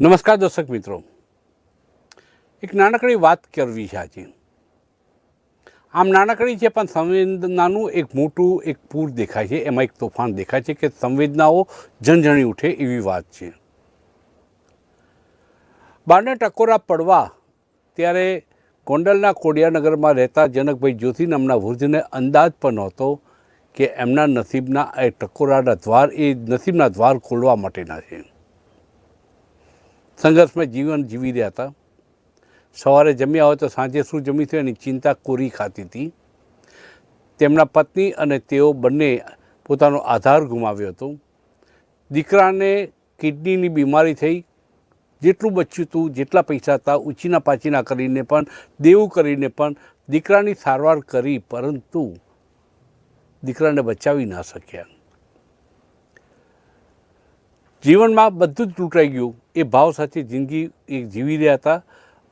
નમસ્કાર દર્શક મિત્રો. એક નાનકડી વાત કરવી છે આજે. આમ નાનકડી છે પણ સંવેદનાનું એક મોટું એક પૂર દેખાય છે. એમાં એક તોફાન દેખાય છે કે સંવેદનાઓ ઝણઝણી ઉઠે એવી વાત છે. બારને ટકોરા પડવા ત્યારે ગોંડલના કોડિયાનગરમાં રહેતા જનકભાઈ જ્યોતિ નામના વૃદ્ધને અંદાજ પણ નહોતો કે એમના નસીબના એ ટકોરાના દ્વાર, એ નસીબના દ્વાર ખોલવા માટેના છે. સંઘર્ષમાં જીવન જીવી રહ્યા હતા. સવારે જમ્યા હોય તો સાંજે શું જમી થયું એની ચિંતા કોરી ખાતી હતી. તેમના પત્ની અને તેઓ બંને પોતાનો આધાર ગુમાવ્યો હતો. દીકરાને કિડનીની બીમારી થઈ. જેટલું બચ્યું હતું જેટલા પૈસા હતા, ઉછીના પાછીના કરીને પણ, દેવું કરીને પણ દીકરાની સારવાર કરી, પરંતુ દીકરાને બચાવી ના શક્યા. જીવનમાં બધું જ તૂટાઈ ગયું. એ ભાવ સાથે જિંદગી એ જીવી રહ્યા હતા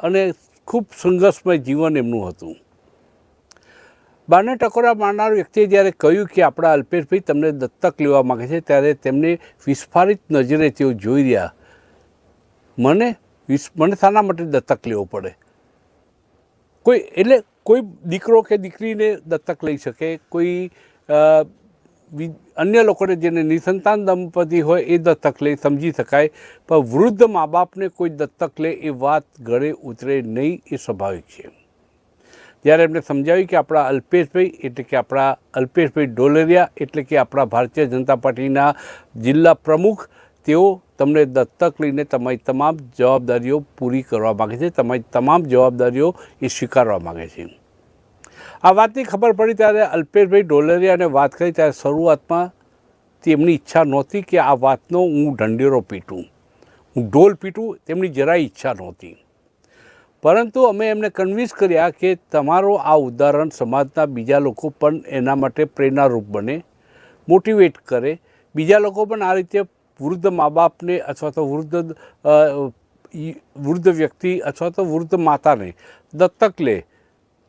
અને ખૂબ સંઘર્ષમય જીવન એમનું હતું. બારને ટકોરા મારનાર વ્યક્તિએ જ્યારે કહ્યું કે આપણા અલ્પેશભાઈ તમને દત્તક લેવા માગે છે, ત્યારે તેમને વિસ્ફારિત નજરે તેઓ જોઈ રહ્યા. મને મને શાના માટે દત્તક લેવો પડે? કોઈ, એટલે કોઈ દીકરો કે દીકરીને દત્તક લઈ શકે? કોઈ અન્ય લોકોને જેને નિસંતાન દંપતી હોય એ દત્તક લે, સમજી શકાય. પણ વૃદ્ધ મા બાપને કોઈ દત્તક લે એ વાત ગળે ઉતરે નહીં એ સ્વાભાવિક છે. જ્યારે એમને સમજાવ્યું કે આપણા અલ્પેશભાઈ એટલે કે આપણા અલ્પેશભાઈ ડોલેરિયા એટલે કે આપણા ભારતીય જનતા પાર્ટીના જિલ્લા પ્રમુખ, તેઓ તમને દત્તક લઈને તમારી તમામ જવાબદારીઓ પૂરી કરવા માગે છે, તમારી તમામ જવાબદારીઓ એ સ્વીકારવા માગે છે. આ વાતની ખબર પડી ત્યારે અલ્પેશભાઈ ડોલરિયાને વાત કરી ત્યારે શરૂઆતમાં તેમની ઈચ્છા નહોતી કે આ વાતનો હું ઢંઢેરો પીટું. હું ઢોલ પીટું, તેમની જરાય ઈચ્છા નહોતી. પરંતુ અમે એમને કન્વિન્સ કર્યા કે તમારો આ ઉદાહરણ સમાજના બીજા લોકો પણ એના માટે પ્રેરણારૂપ બને મોટિવેટ કરે. બીજા લોકો પણ આ રીતે વૃદ્ધ મા બાપને અથવા તો વૃદ્ધ વૃદ્ધ વ્યક્તિ અથવા તો વૃદ્ધ માતાને દત્તક લે.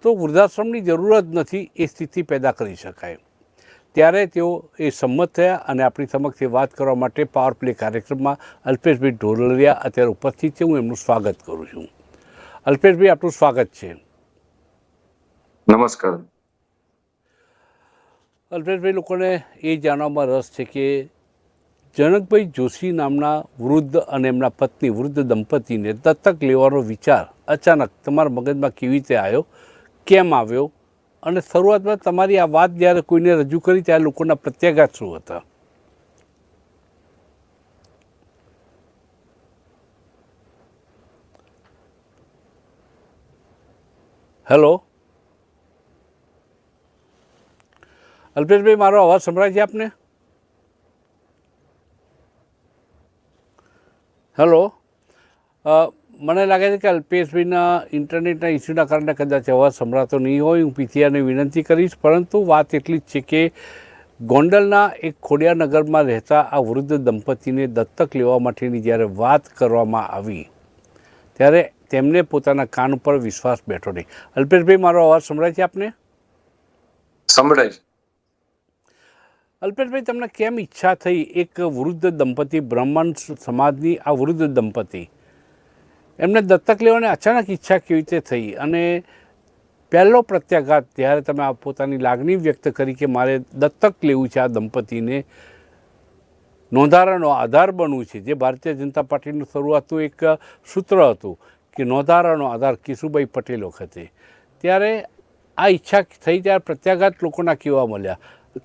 તો વૃદ્ધાશ્રમની જરૂર જ નથી એ સ્થિતિ પેદા કરી શકાય. ત્યારે તેઓ એ સંમત થયા અને આપણી સમક્ષ એ વાત કરવા માટે પાવર પ્લે કાર્યક્રમમાં અલ્પેશભાઈ ઢોલરિયા અત્યારે ઉપસ્થિત છે. હું એમનું સ્વાગત કરું છું. અલ્પેશભાઈ આપનું સ્વાગત છે. નમસ્કાર. અલ્પેશભાઈ લોકોને એ જાણવામાં રસ છે કે જનકભાઈ જોશી નામના વૃદ્ધ અને એમના પત્ની વૃદ્ધ દંપતીને દત્તક લેવાનો વિચાર અચાનક તમારા મગજમાં કેવી રીતે આવ્યો? કેમ આવ્યો? અને શરૂઆતમાં તમારી આ વાત જ્યારે કોઈને રજૂ કરી ત્યારે લોકોના પ્રત્યાઘાત શું હતા? હેલો? અલ્પેશભાઈ, મારો અવાજ સંભળાય છે આપને? હેલો? મને લાગે છે કે અલ્પેશભાઈના ઇન્ટરનેટના ઇસ્યુના કારણે કદાચ અવાજ સંભળાતો નહીં હોય હું પીથિયાને વિનંતી કરીશ. પરંતુ વાત એટલી જ છે કે ગોંડલના એક ખોડિયાનગરમાં રહેતા આ વૃદ્ધ દંપતીને દત્તક લેવા માટેની જ્યારે વાત કરવામાં આવી ત્યારે તેમને પોતાના કાન ઉપર વિશ્વાસ બેઠો નહીં. અલ્પેશભાઈ મારો અવાજ સંભળાય છે આપને? સંભળાય છે. અલ્પેશભાઈ તમને કેમ ઈચ્છા થઈ એક વૃદ્ધ દંપતી બ્રાહ્મણ સમાજની આ વૃદ્ધ દંપતી એમને દત્તક લેવાની અચાનક ઈચ્છા કેવી રીતે થઈ? અને પહેલો પ્રત્યાઘાત જ્યારે તમે આ પોતાની લાગણી વ્યક્ત કરી કે મારે દત્તક લેવું છે આ દંપતીને, નોંધારાનો આધાર બનવું છે, જે ભારતીય જનતા પાર્ટીનું શરૂઆતનું એક સૂત્ર હતું કે નોંધારાનો આધાર કિશુભાઈ પટેલ વખતે. ત્યારે આ ઈચ્છા થઈ ત્યારે પ્રત્યાઘાત લોકોના કેવા મળ્યા?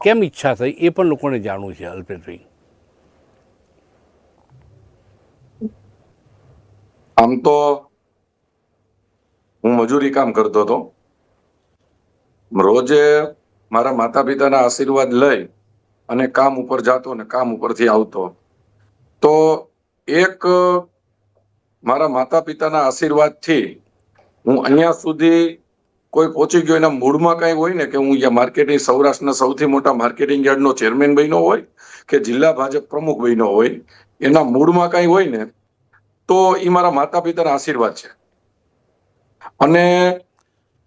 કેમ ઈચ્છા થઈ? એ પણ લોકોને જાણવું છે અલ્પેશભાઈ. આમ તો હું મજૂરી કામ કરતો હતો. રોજે મારા માતા પિતાના આશીર્વાદ લઈ અને કામ ઉપર જાતો અને કામ ઉપરથી આવતો. તો એક મારા માતા પિતાના આશીર્વાદથી હું અહીંયા સુધી કોઈ પહોંચી ગયો. એના મૂળમાં કઈ હોય ને કે હું અહીંયા માર્કેટિંગ સૌરાષ્ટ્રના સૌથી મોટા માર્કેટિંગ યાર્ડનો ચેરમેન બન્યો હોય કે જિલ્લા ભાજપ પ્રમુખ બન્યો હોય, એના મૂળમાં કઈ હોય ને તો એ મારા માતા પિતાના આશીર્વાદ છે. અને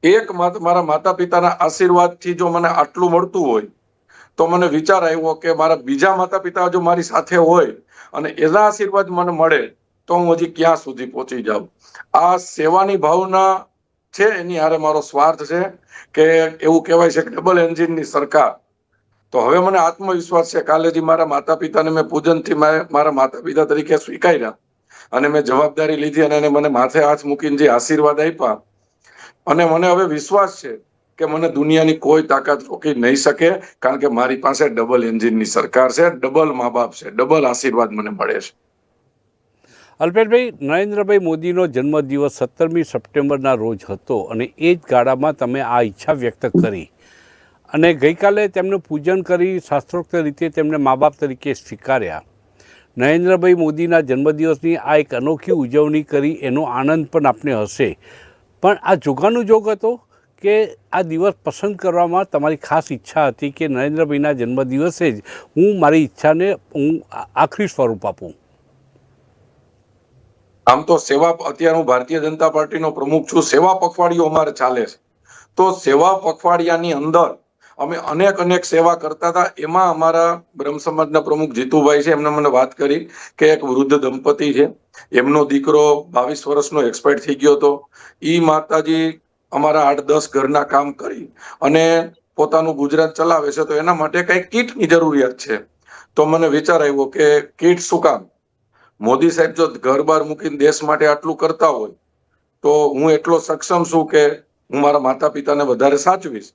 એક મારા માતા પિતાના આશીર્વાદથી જો મને આટલું મળતું હોય, તો મને વિચાર આવ્યો કે મારા બીજા માતા પિતા જો મારી સાથે હોય અને એના આશીર્વાદ મને મળે, તો હું હજી ક્યાં સુધી પહોંચી જાઉં? આ સેવાની ભાવના છે, એની હારે મારો સ્વાર્થ છે કે એવું કહેવાય છે કે ડબલ એન્જિનની સરકાર. તો હવે મને આત્મવિશ્વાસ છે, કાલે જે મારા માતા પિતાને મેં પૂજનથી મારા માતા પિતા તરીકે સ્વીકાર્યા. અને મેં જવાબદારી લીધી અને મને માથે હાથ મૂકીને જે આશીર્વાદ આપ્યા, અને મને હવે વિશ્વાસ છે કે મને દુનિયાની કોઈ તાકાત રોકી નહીં શકે, કારણ કે મારી પાસે ડબલ એન્જિનની સરકાર છે, ડબલ મા બાપ છે, ડબલ આશીર્વાદ મને મળે છે. અલ્પેશભાઈ, નરેન્દ્રભાઈ મોદીનો જન્મદિવસ સત્તરમી સપ્ટેમ્બરના રોજ હતો અને એ જ ગાળામાં તમે આ ઈચ્છા વ્યક્ત કરી. અને ગઈકાલે તેમનું પૂજન કરી શાસ્ત્રોક્ત રીતે તેમને મા બાપ તરીકે સ્વીકાર્યા. નરેન્દ્રભાઈ મોદીના જન્મદિવસની આ એક અનોખી ઉજવણી કરી, એનો આનંદ પણ આપને હશે. પણ આ જોગાનું જોગ હતો કે આ દિવસ પસંદ કરવામાં તમારી ખાસ ઈચ્છા હતી કે નરેન્દ્રભાઈના જન્મદિવસે જ હું મારી ઈચ્છાને હું આખરી સ્વરૂપ આપું? આમ તો સેવા, અત્યારે હું ભારતીય જનતા પાર્ટીનો પ્રમુખ છું. સેવા પખવાડિયું અમારે ચાલે છે. તો સેવા પખવાડિયાની અંદર અમે અનેક અનેક સેવા કરતા હતા. એમાં અમારા બ્રહ્મ સમાજના પ્રમુખ જીતુભાઈ છે એમને મને વાત કરી કે એક વૃદ્ધ દંપતી છે. એમનો દીકરો બાવીસ વર્ષનો એક્સપાયર થઈ ગયો હતો. એ માતાજી અમારા આઠ દસ ઘરના કામ કરી અને પોતાનું ગુજરાત ચલાવે છે. તો એના માટે કઈ કીટની જરૂરિયાત છે. તો મને વિચાર આવ્યો કે કીટ શું કામ? મોદી સાહેબ જો ઘર બહાર મૂકીને દેશ માટે આટલું કરતા હોય, તો હું એટલો સક્ષમ છું કે હું મારા માતા પિતાને વધારે સાચવીશ.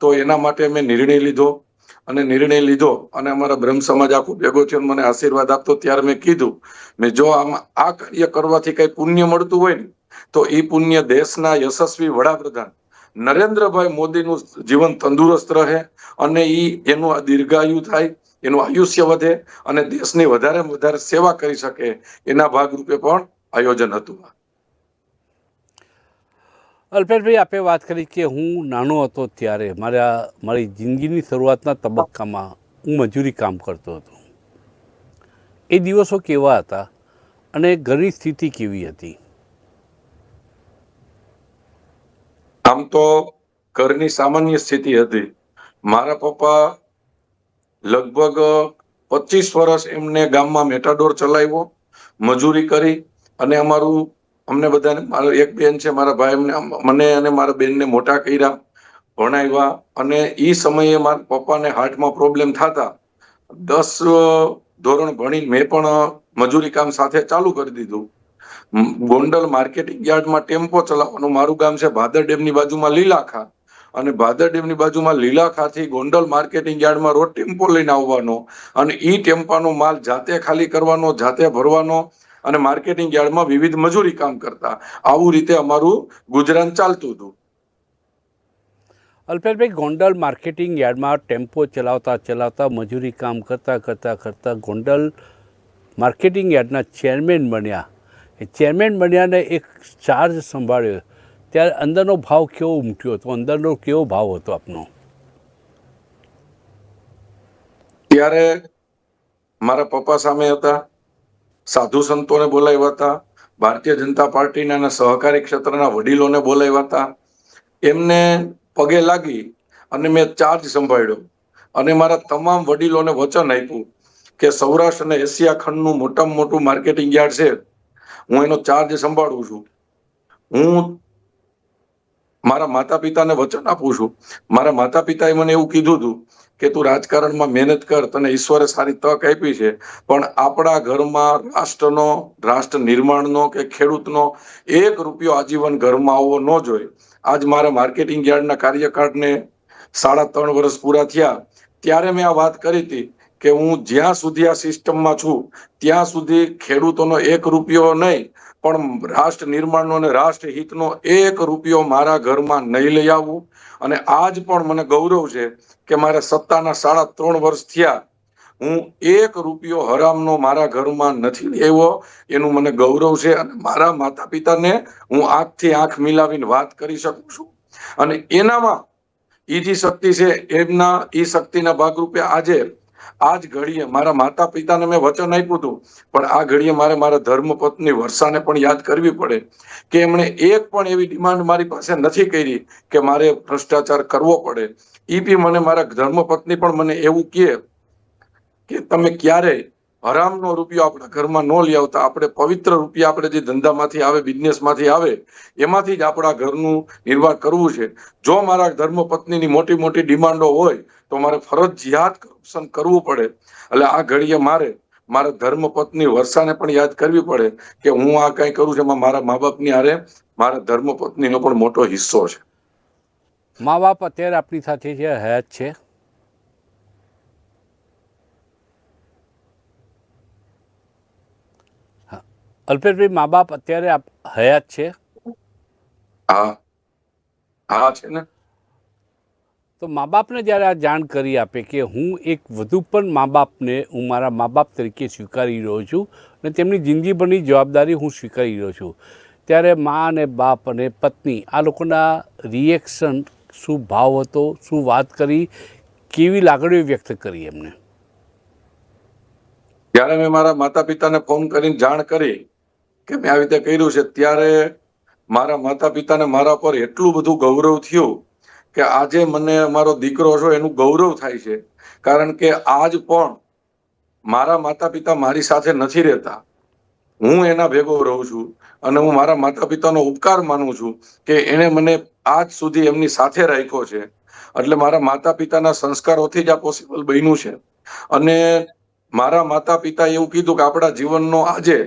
તો એના માટે મેં નિર્ણય લીધો. અને નિર્ણય લીધો અને અમારા બ્રહ્મ સમાજ આખું ભેગો થયો મને આશીર્વાદ આપતો. ત્યારે મેં કીધું મેં જો આમ આ કાર્ય કરવાથી કઈ પુણ્ય મળતું હોય ને, તો એ પુણ્ય દેશના યશસ્વી વડાપ્રધાન નરેન્દ્રભાઈ મોદીનું જીવન તંદુરસ્ત રહે અને એ એનું દીર્ઘાયુ થાય, એનું આયુષ્ય વધે અને દેશની વધારે વધારે સેવા કરી શકે એના ભાગરૂપે પણ આયોજન હતું અલ્પેશભાઈ, આપે વાત કરી કે હું નાનો હતો ત્યારે મારા, મારી જિંદગીની શરૂઆતના તબક્કામાં હું મજૂરી કામ કરતો હતો. એ દિવસો કેવા હતા અને ઘરની સ્થિતિ કેવી હતી? આમ તો ઘરની સામાન્ય સ્થિતિ હતી. મારા પપ્પા લગભગ પચીસ વર્ષ એમને ગામમાં મેટાડોર ચલાવ્યો, મજૂરી કરી અને અમારું અમને બધાને એક બેન છે, મારા ભાઈ મને અને મારા બેનને મોટા કર્યા, ભણાવ્યા અને એ સમયે મારા પપ્પાને હાર્ટમાં પ્રોબ્લેમ થતા, દસ ધોરણ ભણી મેં પણ મજૂરી કામ સાથે ચાલુ કરી દીધું. ગોંડલ માર્કેટિંગ યાર્ડમાં ટેમ્પો ચલાવવાનું મારું ગામ છે, ભાદર ડેમની બાજુમાં લીલાખા. અને ભાદર ડેમની બાજુમાં લીલાખાથી ગોંડલ માર્કેટિંગ યાર્ડમાં રોજ ટેમ્પો લઈને આવવાનો અને એ ટેમ્પાનો માલ જાતે ખાલી કરવાનો, જાતે ભરવાનો અને માર્કેટિંગ યાર્ડમાં વિવિધ મજૂરી કામ કરતા. આવું રીતે અમારું ગુજરાન ચાલતું હતું. અલ્પેશભાઈ ગોંડલ માર્કેટિંગ યાર્ડમાં ટેમ્પો ચલાવતા ચલાવતા મજૂરી કામ કરતાં કરતાં કરતાં ગોંડલ માર્કેટિંગ યાર્ડના ચેરમેન બન્યા. એ ચેરમેન બન્યાને એક ચાર્જ સંભાળ્યો. ત્યારે અંદરનો ભાવ કેવો ઉમટ્યો હતો? અંદરનો કેવો ભાવ હતો આપનો? ત્યારે મારા પપ્પા સામે હતા. સાધુ સંતોને બોલાવ્યા હતા, ભારતીય જનતા પાર્ટીના અને સહકારી ક્ષેત્રના વડીલોને બોલાવ્યા હતા. એમને પગે લાગી અને મેં ચાર્જ સંભાળ્યો અને મારા તમામ વડીલોને વચન આપ્યું કે સૌરાષ્ટ્ર અને એશિયા ખંડનું મોટામાં મોટું માર્કેટિંગ યાર્ડ છે. હું એનો ચાર્જ સંભાળું છું. હું મારા માતા પિતાને વચન આપું છું. મારા માતા પિતાએ મને એવું કીધું હતું કે તું રાજકારણમાં મહેનત કર, તને ઈશ્વરે સારી તક આપી છે, પણ આપણા ઘરમાં રાષ્ટ્રનો, રાષ્ટ્ર નિર્માણનો કે ખેડૂતનો એક રૂપિયો આજીવન ઘરમાં આવવો ન જોઈએ. આજ મારા માર્કેટિંગ યાર્ડના કાર્યકાળને સાડા ત્રણ વર્ષ પૂરા થયા. ત્યારે મેં આ વાત કરી હતી કે હું જ્યાં સુધી આ સિસ્ટમમાં છું, ત્યાં સુધી ખેડૂતોનો એક રૂપિયો નહીં પણ રાષ્ટ્ર નિર્માણનો અને રાષ્ટ્ર હિતનો એક રૂપિયો મારા ઘરમાં નહીં લઈ આવવું અને આજ પણ મને ગૌરવ છે કે મારા સત્તાના સાડા ત્રણ વર્ષ થયા હું એક રૂપિયો હરામનો મારા ઘરમાં નથી લેવો એનું મને ગૌરવ છે અને મારા માતા પિતાને હું આંખથી આંખ મિલાવીને વાત કરી શકું છું. અને એનામાં એ જે શક્તિ છે એમના એ શક્તિના ભાગરૂપે આજે આજ ઘડીએ મારા માતા પિતાને મેં વચન આપ્યું હતું, પણ આ ઘડીએ મારે મારા ધર્મપત્ની વર્ષાને પણ યાદ કરવી પડે કે એમણે એક પણ એવી ડિમાન્ડ મારી પાસે નથી કરી કે મારે ભ્રષ્ટાચાર કરવો પડે. એ બી મને મારા ધર્મપત્ની પણ મને એવું કહે કે તમે ક્યારે હરામનો રૂપિયો આપણા ઘરમાં ન લઈ આવતા, આપણે પવિત્ર રૂપિયા આપણે જે ધંધામાંથી આવે બિઝનેસમાંથી આવે, એમાંથી જ આપણા ઘરનું નિર્વાહ કરવું છે. જો મારા ધર્મપત્નીની મોટી મોટી ડિમાન્ડો હોય, તો મારે ફરજિયાત કરપ્શન કરવું પડે. એટલે આ ઘડીએ મારે, મારા ધર્મપત્ની વર્ષાને પણ યાદ કરવી પડે કે હું આ કઈ કરું છું, એમાં મારા મા બાપની હારે મારા ધર્મપત્નીનો પણ મોટો હિસ્સો છે. મા બાપ અત્યારે આપણી સાથે જે હયાત છે. અલ્પેશભાઈ મા બાપ અત્યારે આપ હયાત છે? હા. હા છે ને. તો મા બાપને જ્યારે આ જાણ કરી આપે કે હું એક વધુ પણ મા બાપને હું મારા મા બાપ તરીકે સ્વીકારી રહ્યો છું અને તેમની જિંદગીભરની જવાબદારી હું સ્વીકારી રહ્યો છું ત્યારે મા અને બાપ અને પત્ની આ લોકોના રિએક્શન શું ભાવ હતો શું વાત કરી કેવી લાગણીઓ વ્યક્ત કરી એમને? જ્યારે મેં મારા માતા પિતાને ફોન કરીને જાણ કરી કે મેં આવી રીતે કર્યું છે, ત્યારે મારા માતા પિતાને મારા પર એટલું બધું ગૌરવ થયું કે આજે મને મારો દીકરો છો, એનું ગૌરવ થાય છે. કારણ કે આજ પણ મારા માતા પિતા મારી સાથે નથી રહેતા. હું એના ભેગો રહું છું અને હું મારા માતા પિતાનો ઉપકાર માનું છું કે એણે મને આજ સુધી એમની સાથે રાખ્યો છે. એટલે મારા માતા પિતાના સંસ્કારોથી જ આ પોસિબલ બન્યું છે. અને મારા માતા પિતા એવું કીધું કે આપણા જીવનનો આજે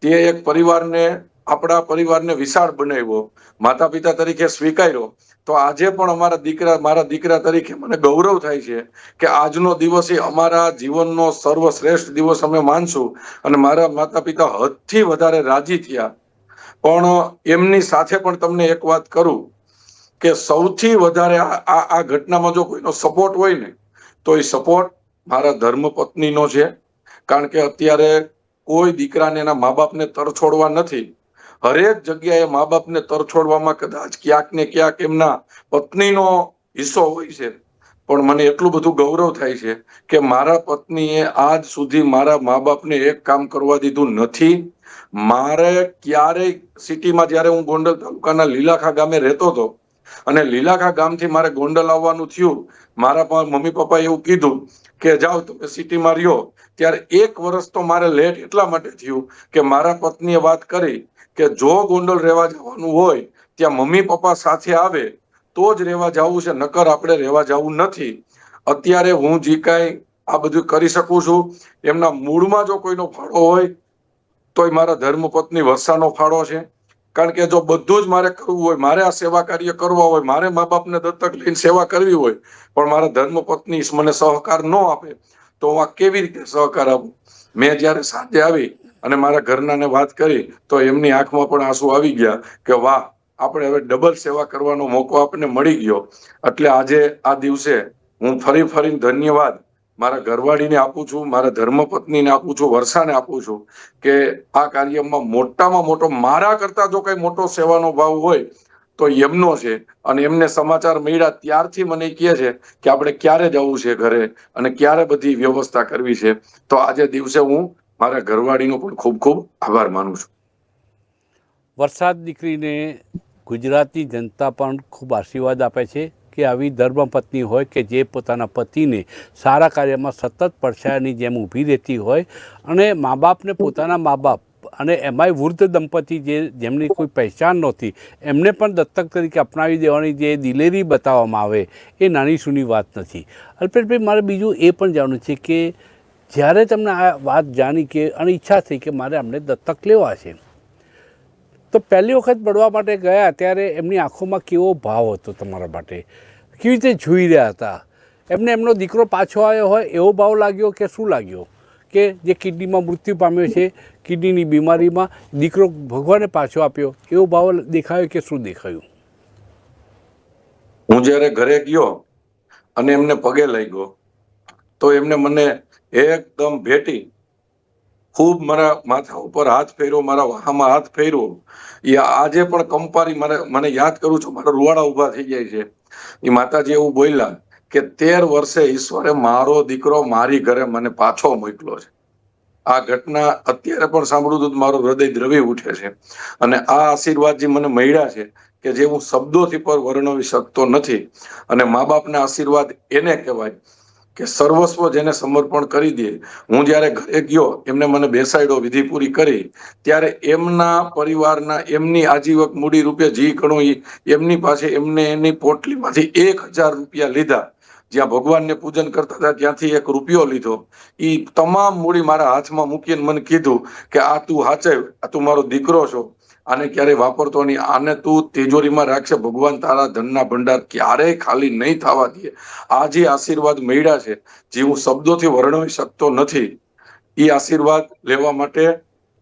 તે એક પરિવારને, આપણા પરિવારને વિશાળ બનાવ્યો. માતા પિતા તરીકે સ્વીકાર્યો. તો આજે પણ અમારા દીકરા, મારા દીકરા તરીકે મને ગૌરવ થાય છે કે આજનો દિવસ એ અમારા જીવનનો સર્વશ્રેષ્ઠ દિવસ અમે માનશું અને મારા માતા પિતા હદથી વધારે રાજી થયા. પણ એમની સાથે પણ તમને એક વાત કરું કે સૌથી વધારે આ, આ- ઘટનામાં જો કોઈનો સપોર્ટ હોય ને, તો એ સપોર્ટ મારા ધર્મ પત્નીનો છે. કારણ કે અત્યારે કોઈ દીકરાને એના મા બાપને તરછોડવા નથી. હરેક જગ્યાએ મા બાપને તરછોડવામાં કદાચ ક્યાંક ને ક્યાંક એમના પત્નીનો હિસ્સો હોય છે. પણ મને એટલું બધું ગૌરવ થાય છે કે મારા પત્નીએ આજ સુધી મારા મા બાપને એક કામ કરવા દીધું નથી. મારે ક્યારેય સિટીમાં જ્યારે હું ગોંડલ તાલુકાના લીલાખા ગામે રહેતો હતો અને લીલાખા ગામથી મારે ગોંડલ આવવાનું થયું, મારા મમ્મી પપ્પાએ એવું કીધું કે જાઓ તમે સિટીમાં રહ્યો ત્યારે એક વર્ષ તો મારે લેટ એટલા માટે થયું કે મારા પત્નીએ વાત કરી કે જો ગોંડલ રહેવા જવાનું હોય, ત્યાં મમ્મી પપ્પા સાથે આવે, તો જ રહેવા જવું છે, નકર આપણે રહેવા જવું નથી. અત્યારે હું જે કાંઈ આ બધું કરી શકું છું, એમના મૂળમાં જો કોઈનો ફાળો હોય, તોય મારા ધર્મપત્ની વર્ષાનો ફાળો છે. કારણ કે જો બધું જ મારે કરવું હોય, મારે આ સેવા કાર્ય કરવા હોય, મારે મા બાપને દત્તક લઈને સેવા કરવી હોય, પણ મારા ધર્મપત્ની મને સહકાર ન આપે તો આ કેવી રીતે સહકાર આપું મેં જ્યારે સાંજે આવી અને મારા ઘરનાને વાત કરી, તો એમની આંખમાં પણ આંસુ આવી ગયા કે વાહ, આપણે હવે ડબલ સેવા કરવાનો મોકો આપણને મળી ગયો. એટલે આજે આ દિવસે હું ફરી ફરીને ધન્યવાદ મારા ઘરવાળીને આપું છું, મારા ધર્મપત્નીને આપું છું, વર્ષાને આપું છું કે આ કાર્યમાં મોટામાં મોટો, મારા કરતા જો કઈ મોટો સેવાનો ભાવ હોય તો એમનો છે. અને એમને સમાચાર મળ્યા ત્યારથી મને કહે છે કે આપણે ક્યારે જવું છે ઘરે અને ક્યારે બધી વ્યવસ્થા કરવી છે. તો આજે દિવસે હું મારા ઘરવાળીનો પણ ખૂબ ખૂબ આભાર માનું છું. વરસાદ દીકરીને ગુજરાતની જનતા પણ ખૂબ આશીર્વાદ આપે છે કે આવી ધર્મપત્ની હોય કે જે પોતાના પતિને સારા કાર્યમાં સતત પડછાયાની જેમ ઊભી રહેતી હોય અને મા બાપને પોતાના મા બાપ અને એમાંય વૃદ્ધ દંપતી જે જેમની કોઈ પહેચાન નહોતી, એમને પણ દત્તક તરીકે અપનાવી દેવાની જે દિલેરી બતાવવામાં આવે, એ નાની સૂની વાત નથી. અલ્પેશભાઈ, મારે બીજું એ પણ જાણવું છે કે જ્યારે તમને આ વાત જાણી કે અને ઈચ્છા થઈ કે મારે અમને દત્તક લેવા છે, તો પહેલી વખત મળવા માટે ગયા ત્યારે એમની આંખોમાં કેવો ભાવ હતો તમારા માટે? કેવી રીતે જોઈ રહ્યા હતા? એમને એમનો દીકરો પાછો આવ્યો હોય એવો ભાવ લાગ્યો કે શું લાગ્યો? કે જે કિડનીમાં મૃત્યુ પામ્યો છે, કિડનીની બીમારીમાં દીકરો ભગવાને પાછો આપ્યો. એવો ભાવ દેખાયો કે શું દેખાયું? હું જ્યારે ઘરે ગયો અને એમને પગે લઈ ગયો તો એમને મને એકદમ ભેટી, ખૂબ મારા માથા ઉપર હાથ ફેર્યો, મારા વાહામાં હાથ ફેર્યો. એ આજે પણ કંપારી મારે, મને યાદ કરું છું, મારા રૂવાડા ઊભા થઈ જાય છે. એ માતાજી એવું બોલ્યા કે તેર વર્ષે ઈશ્વરે મારો દીકરો મારી ઘરે મને પાછો મોકલો છે. આ ઘટના અત્યારે પણ સાંભળું તો મારું હૃદય દ્રવી ઉઠે છે. અને આ આશીર્વાદ જે મને મળ્યા છે કે જે હું શબ્દોથી પર વર્ણવી શકતો નથી. અને મા બાપના આશીર્વાદ એને કહેવાય કે સર્વસ્વ જેને સમર્પણ કરી દે. હું જ્યારે ઘરે ગયો, એમને મને બેસાડ્યો, વિધિ પૂરી કરી. ત્યારે એમના પરિવારના એમની આજીવક મૂડી રૂપે જી ઘણું એમની પાસે એમને એની પોટલીમાંથી એક હજાર રૂપિયા લીધા. જ્યાં ભગવાનને પૂજન કરતા હતા, ત્યાંથી એક રૂપિયો લીધો. એ તમામ મૂડી મારા હાથમાં મૂકીને મને કીધું કે આ તું હાચે, આ તું મારો દીકરો છો. આને ક્યારેય વાપરતો નહીં. આને તું તિજોરીમાં રાખશે. ભગવાન તારા ધનના ભંડાર ક્યારેય ખાલી નહીં થવા દે. આ જે આશીર્વાદ મળ્યા છે. જે હું શબ્દોથી વર્ણવી શકતો નથી. એ આશીર્વાદ લેવા માટે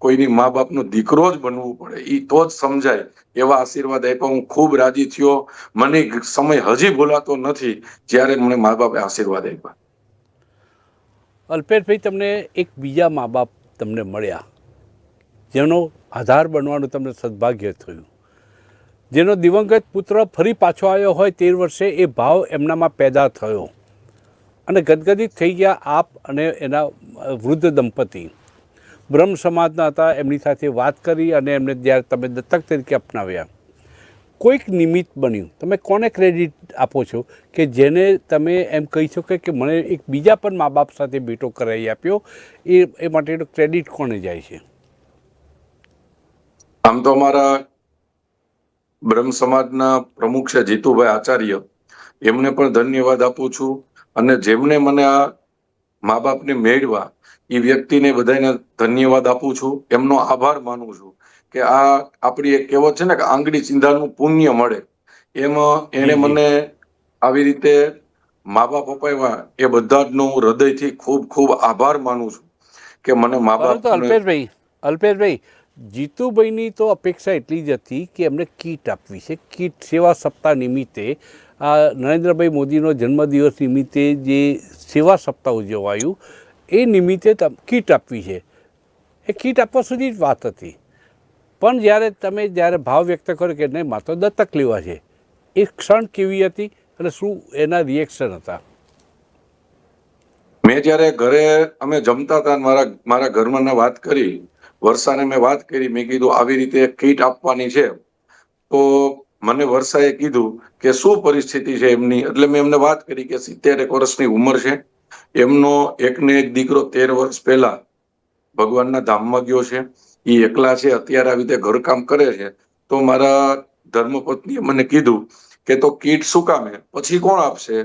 કોઈની મા બાપનો દીકરો જ બનવું પડે. એ તો જ સમજાય. એવા આશીર્વાદ આપ્યા. હું ખૂબ રાજી થયો. મને સમય હજી ભૂલાતો નથી જ્યારે મને મા બાપે આશીર્વાદ આપ્યા. અલ્પેશભાઈ તમને એક બીજા મા બાપ તમને મળ્યા. જેનો આધાર બનવાનું તમને સદભાગ્ય થયું. જેનો દિવંગત પુત્ર ફરી પાછો આવ્યો હોય તેર વર્ષે એ ભાવ એમનામાં પેદા થયો. અને ગદગદિત થઈ ગયા આપ અને એના વૃદ્ધ દંપતી. બ્રહ્મ સમાજના હતા, એમની સાથે વાત કરી અને એમને જ્યારે તમે દત્તક તરીકે અપનાવ્યા. કોઈક નિમિત્ત બન્યું. તમે કોને ક્રેડિટ આપો છો કે જેને તમે એમ કહી શકો કે મને એક બીજા પણ મા બાપ સાથે ભેટો કરાવી આપ્યો, એ એ માટેનો ક્રેડિટ કોને જાય છે? આમ તો અમારા બ્રહ્મ સમાજના પ્રમુખ છે જીતુભાઈ આચાર્ય. એમને પણ ધન્યવાદ આપું છું અને જેમને મને આ મા બાપને મેળવા એ વ્યક્તિને બધાને ધન્યવાદ આપું છું એમનો આભાર માનું છું કે આ આપણી એક કહેવત છે ને કે આંગળી ચિંધાનું પુણ્ય મળે એમાં જી. મને આવી રીતે મા બાપ અપાવ્યા એ બધા જ હું હૃદયથી ખૂબ ખૂબ આભાર માનું છું કે મને મા બાપ અલ્પેશભાઈ અલ્પેશભાઈ જીતુભાઈની તો અપેક્ષા એટલી જ હતી કે એમને કીટ આપવી છે કીટ સેવા સપ્તાહ નિમિત્તે આ નરેન્દ્રભાઈ મોદીનો જન્મદિવસ નિમિત્તે જે સેવા સપ્તાહ ઉજવાયું એ નિમિત્તે કીટ આપવી છે. એ કીટ આપવા સુધી જ વાત હતી. પણ જ્યારે તમે, જ્યારે ભાવ વ્યક્ત કરો કે નહીં માત્ર દત્તક લેવા છે. એ ક્ષણ કેવી હતી અને શું એના રિએક્શન હતા? મેં જ્યારે ઘરે, અમે જમતા હતા મારા મારા ઘરમાં વાત કરી, વર્ષાને મેં વાત કરી, મેં કીધું આવી રીતે કીટ આપવાની છે. તો મને વર્ષાએ કીધું કે શું પરિસ્થિતિ છે એમની? એટલે મેં એમને વાત કરી કે સિત્તેર એક વર્ષની ઉંમર છે. એમનો એકને એક દીકરો તેર વર્ષ પહેલા ભગવાનના ધામમાં ગયો છે. એ એકલા છે, અત્યારે આવી રીતે ઘરકામ કરે છે. તો મારા ધર્મપત્નીએ મને કીધું કે તો કીટ શું કામે? પછી કોણ આપશે?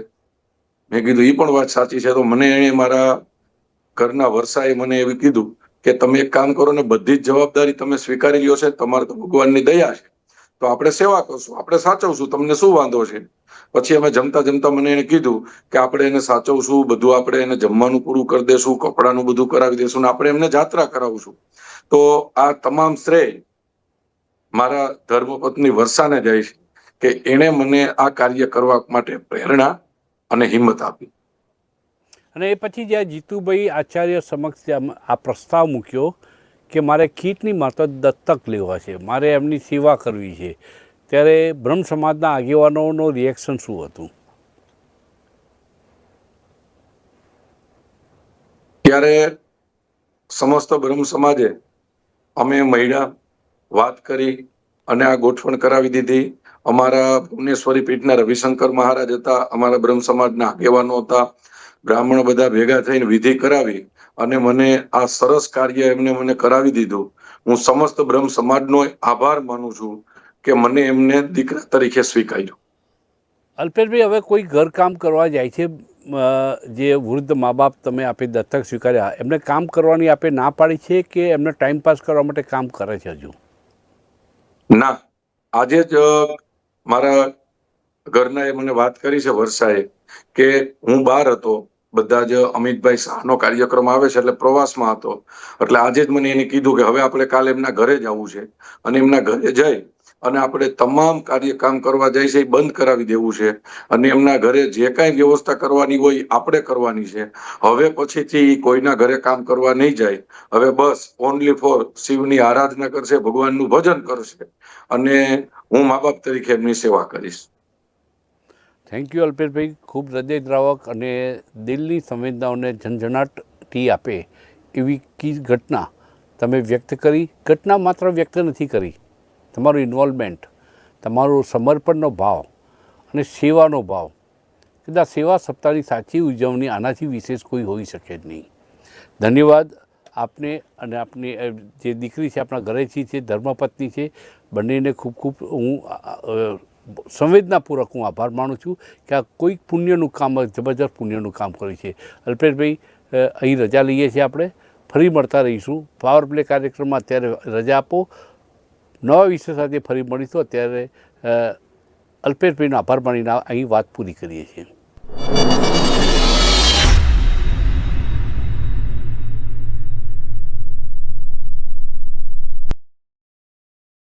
મેં કીધું એ પણ વાત સાચી છે. તો મને એણે મારા ઘરના વરસાએ મને એવું કીધું કે તમે એક કામ કરો ને બધી જ જવાબદારી તમે સ્વીકારી લ્યો છે. તમારે તો ભગવાનની દયા છે. તો આપણે સેવા કરશું. આપણે સાચવશું. તમને શું વાંધો છે? પછી અમે જમતા જમતા મને એને કીધું કે આપણે એને સાચવશું, બધું આપણે એને જમવાનું પૂરું કરી દેશું, કપડાનું બધું કરાવી દેશું ને આપણે એમને જાત્રા કરાવશું. તો આ તમામ શ્રેય મારા ધર્મપત્ની વર્ષાને જાય છે કે એણે મને આ કાર્ય કરવા માટે પ્રેરણા અને હિંમત આપી. અને એ પછી જ્યાં જીતુભાઈ આચાર્ય સમક્ષ આ પ્રસ્તાવ મૂક્યો કે મારે કીટની માત્ર દત્તક લેવા છે, મારે એમની સેવા કરવી છે. ત્યારે બ્રહ્મ સમાજના આગેવાનોનો રિએક્શન શું હતું? ત્યારે સમસ્ત બ્રહ્મ સમાજે અમે મહિલા વાત કરી અને આ ગોઠવણ કરાવી દીધી. અમારા ભુવનેશ્વરી પીઠના રવિશંકર મહારાજ હતા, અમારા બ્રહ્મ સમાજના આગેવાનો હતા. બ્રાહ્મણ બધા ભેગા થઈને વિધિ કરાવી અને મને આ સરસ કાર્ય એમને મને કરાવી દીધું. હું સમસ્ત બ્રહ્મ સમાજનો આભાર માનું છું કે મને એમને દીકરા તરીકે સ્વીકાર્યો. અલ્પેશભાઈ હવે કોઈ ઘરકામ કરવા જાય છે જે વૃદ્ધ મા બાપ તમે આપે દત્તક સ્વીકાર્યા એમને કામ કરવાની આપે ના પાડી છે કે એમને ટાઈમ પાસ કરવા માટે કામ કરે છે હજુ? ના. આજે જ મારા ઘરના એ મને વાત કરી છે વર્ષાએ કે હું બહાર હતો. બધા જ અમિતભાઈ શાહનો કાર્યક્રમ આવે છે એટલે પ્રવાસમાં હતો. એટલે આજે જ મને એને કીધું કે હવે આપણે કાલે એમના ઘરે જવું છે. અને એમના ઘરે જઈ અને આપણે તમામ કાર્ય કામ કરવા જાય છે એ બંધ કરાવી દેવું છે. અને એમના ઘરે જે કાંઈ વ્યવસ્થા કરવાની હોય આપણે કરવાની છે. હવે પછીથી કોઈના ઘરે કામ કરવા નહીં જાય. હવે બસ ઓનલી ફોર શિવની આરાધના કરશે, ભગવાનનું ભજન કરશે. અને હું મા બાપ તરીકે એમની સેવા કરીશ. થેન્ક યુ અલ્પેશભાઈ ખૂબ હૃદયદ્રાવક અને દિલની સંવેદનાઓને ઝંઝણાટી આપે એવી કી ઘટના તમે વ્યક્ત કરી. ઘટના માત્ર વ્યક્ત નથી કરી. તમારું ઇન્વોલ્વમેન્ટ તમારો સમર્પણનો ભાવ અને સેવાનો ભાવ. કદાચ સેવા સપ્તાહની સાચી ઉજવણી આનાથી વિશેષ કોઈ હોઈ શકે જ નહીં. ધન્યવાદ આપને અને આપની જે દીકરી છે, આપણા ઘરેથી છે, ધર્મપત્ની છે, બંનેને ખૂબ ખૂબ હું સંવેદનાપૂર્વક હું આભાર માનું છું કે આ કોઈક પુણ્યનું કામ જબરજસ્ત પુણ્યનું કામ કર્યું છે. અલ્પેશભાઈ અહીં રજા લઈએ છીએ આપણે. ફરી મળતા રહીશું. પાવર પ્લે કાર્યક્રમમાં અત્યારે રજા આપો. નવા વિષય સાથે ફરી મળીશું. અત્યારે અલ્પેશભાઈનો આભાર માનીને અહીં વાત પૂરી કરીએ છીએ.